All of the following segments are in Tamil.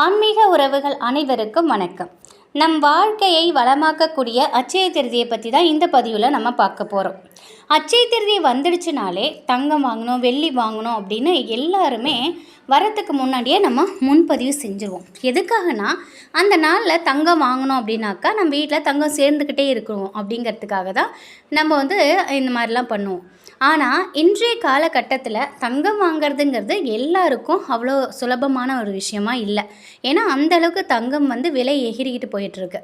ஆன்மீக உறவுகள் அனைவருக்கும் வணக்கம். நம் வாழ்க்கையை வளமாக்கக்கூடிய அச்சய திருதியை பற்றி தான் இந்த பதிவில் நம்ம பார்க்க போகிறோம் அச்சய திருதி வந்துடுச்சுனாலே தங்கம் வாங்கணும் வெள்ளி வாங்கணும் அப்படின்னு எல்லாருமே வரத்துக்கு முன்னாடியே நம்ம முன்பதிவு செஞ்சுருவோம். எதுக்காகனா அந்த நாளில் தங்கம் வாங்கணும் அப்படின்னாக்கா நம்ம வீட்டில் தங்கம் சேர்ந்துக்கிட்டே இருக்கணும் அப்படிங்கிறதுக்காக தான் நம்ம வந்து இந்த மாதிரிலாம் பண்ணுவோம். ஆனால் இன்றைய காலகட்டத்தில் தங்கம் வாங்குறதுங்கிறது எல்லாருக்கும் அவ்வளோ சுலபமான ஒரு விஷயமா இல்லை. ஏன்னா அந்த அளவுக்கு தங்கம் வந்து விலை எகிரிக்கிட்டு போயிட்டுருக்கு.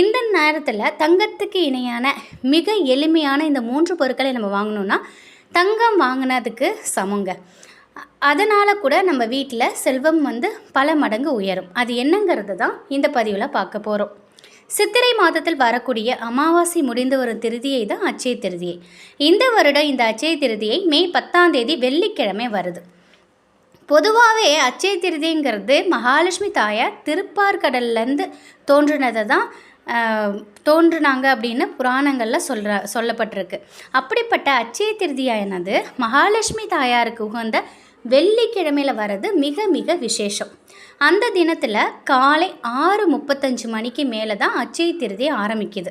இந்த நேரத்தில் தங்கத்துக்கு இணையான மிக எளிமையான இந்த மூன்று பொருட்களை நம்ம வாங்கணும்னா தங்கம் வாங்கினதுக்கு சமங்க. அதனால் கூட நம்ம வீட்டில் செல்வம் வந்து பல மடங்கு உயரும். அது என்னங்கிறது தான் இந்த பதிவில் பார்க்க போகிறோம் சித்திரை மாதத்தில் வரக்கூடிய அமாவாசை முடிந்து வரும் திருதியை தான் அச்சய திருதியை. இந்த வருடம் இந்த அச்சய திருதியை மே பத்தாம் தேதி வெள்ளிக்கிழமை வருது. பொதுவாகவே அச்சய திருதிங்கிறது மகாலட்சுமி தாயார் திருப்பார்கடல்லேருந்து தோன்றினதை தான் தோன்றுனாங்க அப்படின்னு புராணங்களில் சொல்கிற சொல்லப்பட்டிருக்கு. அப்படிப்பட்ட அச்சய திருதியானது மகாலட்சுமி தாயாருக்கு உகந்த வெள்ளிக்கிழமையில் வர்றது மிக மிக விசேஷம். அந்த தினத்தில் காலை ஆறு முப்பத்தஞ்சு மணிக்கு மேலே தான் அச்சய திருதி ஆரம்பிக்குது.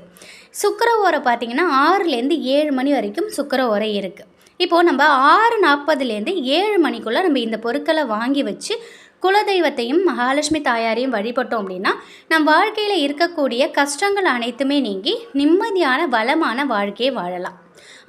சுக்கர ஓரை பார்த்தீங்கன்னா ஆறுலேருந்து ஏழு மணி வரைக்கும் சுக்கர ஓரை இருக்குது இப்போது நம்ம ஆறு நாற்பதுலேருந்து ஏழு மணிக்குள்ளே நம்ம இந்த பொருட்களை வாங்கி வச்சு குலதெய்வத்தையும் மகாலட்சுமி தாயாரையும் வழிபட்டோம் அப்படின்னா நம் வாழ்க்கையில் இருக்கக்கூடிய கஷ்டங்கள் அனைத்துமே நீங்கி நிம்மதியான வளமான வாழ்க்கையை வாழலாம்.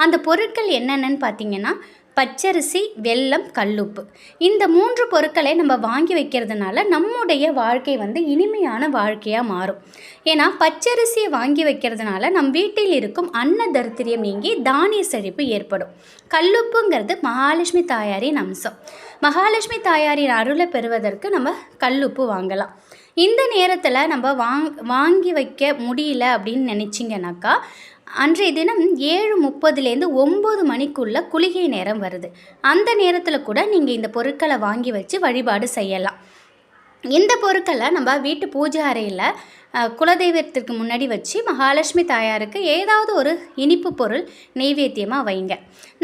அந்த பொருட்கள் என்னென்னு பார்த்தீங்கன்னா பச்சரிசி வெல்லம் கல்லுப்பு. இந்த மூன்று பொருட்களை நம்ம வாங்கி வைக்கிறதுனால நம்முடைய வாழ்க்கை வந்து இனிமையான வாழ்க்கையாக மாறும். ஏன்னா பச்சரிசியை வாங்கி வைக்கிறதுனால நம் வீட்டில் இருக்கும் அன்ன தரித்திரியம் நீங்கி தானிய செழிப்பு ஏற்படும். கல்லுப்புங்கிறது மகாலட்சுமி தாயாரின் அம்சம். மகாலட்சுமி தாயாரின் அருளை பெறுவதற்கு நம்ம கல்லுப்பு வாங்கலாம். இந்த நேரத்தில் நம்ம வாங் வாங்கி வைக்க முடியல அப்படின்னு நினச்சிங்கனாக்கா அன்றைய தினம் ஏழு முப்பதுலேருந்து ஒம்பது மணிக்குள்ள குளிகை நேரம் வருது. அந்த நேரத்தில் கூட நீங்கள் இந்த பொருட்களை வாங்கி வச்சு வழிபாடு செய்யலாம். இந்த பொருட்களை நம்ம வீட்டு பூஜை அறையில் குலதெய்வத்திற்கு முன்னாடி வச்சு மகாலட்சுமி தாயாருக்கு ஏதாவது ஒரு இனிப்பு பொருள் நெய்வேத்தியமாக வைங்க.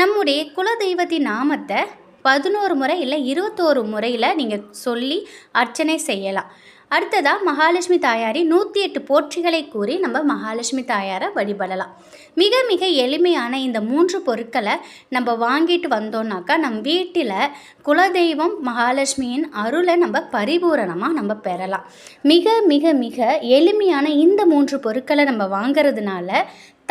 நம்முடைய குலதெய்வத்தின் நாமத்தை பதினோரு முறை இல்லை இருபத்தோரு முறையில் நீங்கள் சொல்லி அர்ச்சனை செய்யலாம். அடுத்ததாக மகாலட்சுமி தாயாரி நூற்றி எட்டு போற்றிகளை கூறி நம்ம மகாலட்சுமி தாயாரை வழிபடலாம். மிக மிக எளிமையான இந்த மூன்று பொருட்களை நம்ம வாங்கிட்டு வந்தோம்னாக்கா நம் வீட்டில் குலதெய்வம் மகாலட்சுமியின் அருளை நம்ம பரிபூரணமாக நம்ம பெறலாம். மிக மிக மிக எளிமையான இந்த மூன்று பொருட்களை நம்ம வாங்குறதுனால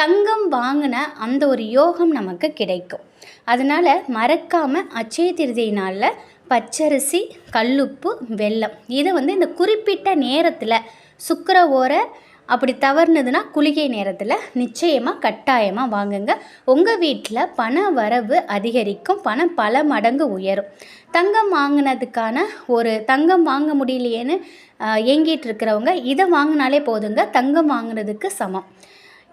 தங்கம் வாங்கின அந்த ஒரு யோகம் நமக்கு கிடைக்கும். அதனால் மறக்காமல் அச்சய திருதி நாளில் பச்சரிசி கல்லுப்பு வெல்லம். இதை வந்து இந்த குறிப்பிட்ட நேரத்தில் சுக்கர ஓரை அப்படி தவறுனதுன்னா குளிகை நேரத்தில் நிச்சயமாக கட்டாயமாக வாங்குங்க. உங்கள் வீட்டில் பண வரவு அதிகரிக்கும் பணம் பல மடங்கு உயரும். தங்கம் வாங்கினதுக்கான ஒரு தங்கம் வாங்க முடியலையேன்னு இயங்கிட்டு ஏங்கிட்டு இருக்கிறவங்க இதை வாங்கினாலே போதுங்க. தங்கம் வாங்கினதுக்கு சமம்.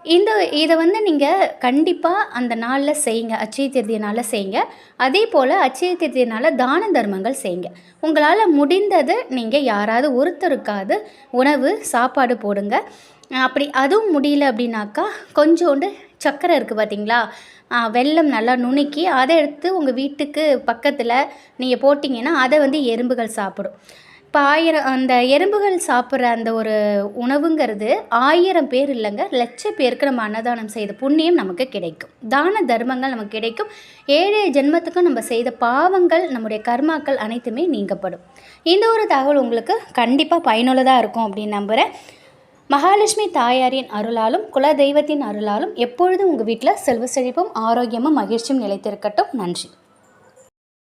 இந்த இதை வந்து நீங்கள் கண்டிப்பாக அந்த நாளில் செய்யுங்க அச்சய திருதியினால் நாளில் செய்யுங்க. அதே போல் அச்சய திருதியினால் தான தர்மங்கள் செய்யுங்க. உங்களால் முடிந்தது நீங்கள் யாராவது ஒருத்தருக்காவது உணவு சாப்பாடு போடுங்க. அப்படி அதுவும் முடியல அப்படின்னாக்கா கொஞ்சோண்டு சக்கரை இருக்குது பார்த்தீங்களா வெள்ளம் வெல்லம் நல்லா நுணுக்கி அதை எடுத்து உங்கள் வீட்டுக்கு பக்கத்தில் நீங்கள் போட்டிங்கன்னா அதை வந்து எறும்புகள் சாப்பிடும். ஆயிரம் அந்த எறும்புகள் சாப்பிட்ற அந்த ஒரு உணவுங்கிறது ஆயிரம் பேர் இல்லைங்க லட்ச பேருக்கு நம்ம அன்னதானம் செய்த புண்ணியம் நமக்கு கிடைக்கும். தான தர்மங்கள் நமக்கு கிடைக்கும். ஏழு ஜென்மத்துக்கும் நம்ம செய்த பாவங்கள் நம்முடைய கர்மாக்கள் அனைத்துமே நீங்கப்படும். இந்த ஒரு தகவல் உங்களுக்கு கண்டிப்பாக பயனுள்ளதாக இருக்கும் அப்படின்னு நம்புகிறேன் மகாலட்சுமி தாயாரின் அருளாலும் குலதெய்வத்தின் அருளாலும் எப்பொழுதும் உங்கள் வீட்டில் செல்வ செழிப்பும் ஆரோக்கியமும் மகிழ்ச்சியும் நிலைத்திருக்கட்டும். நன்றி.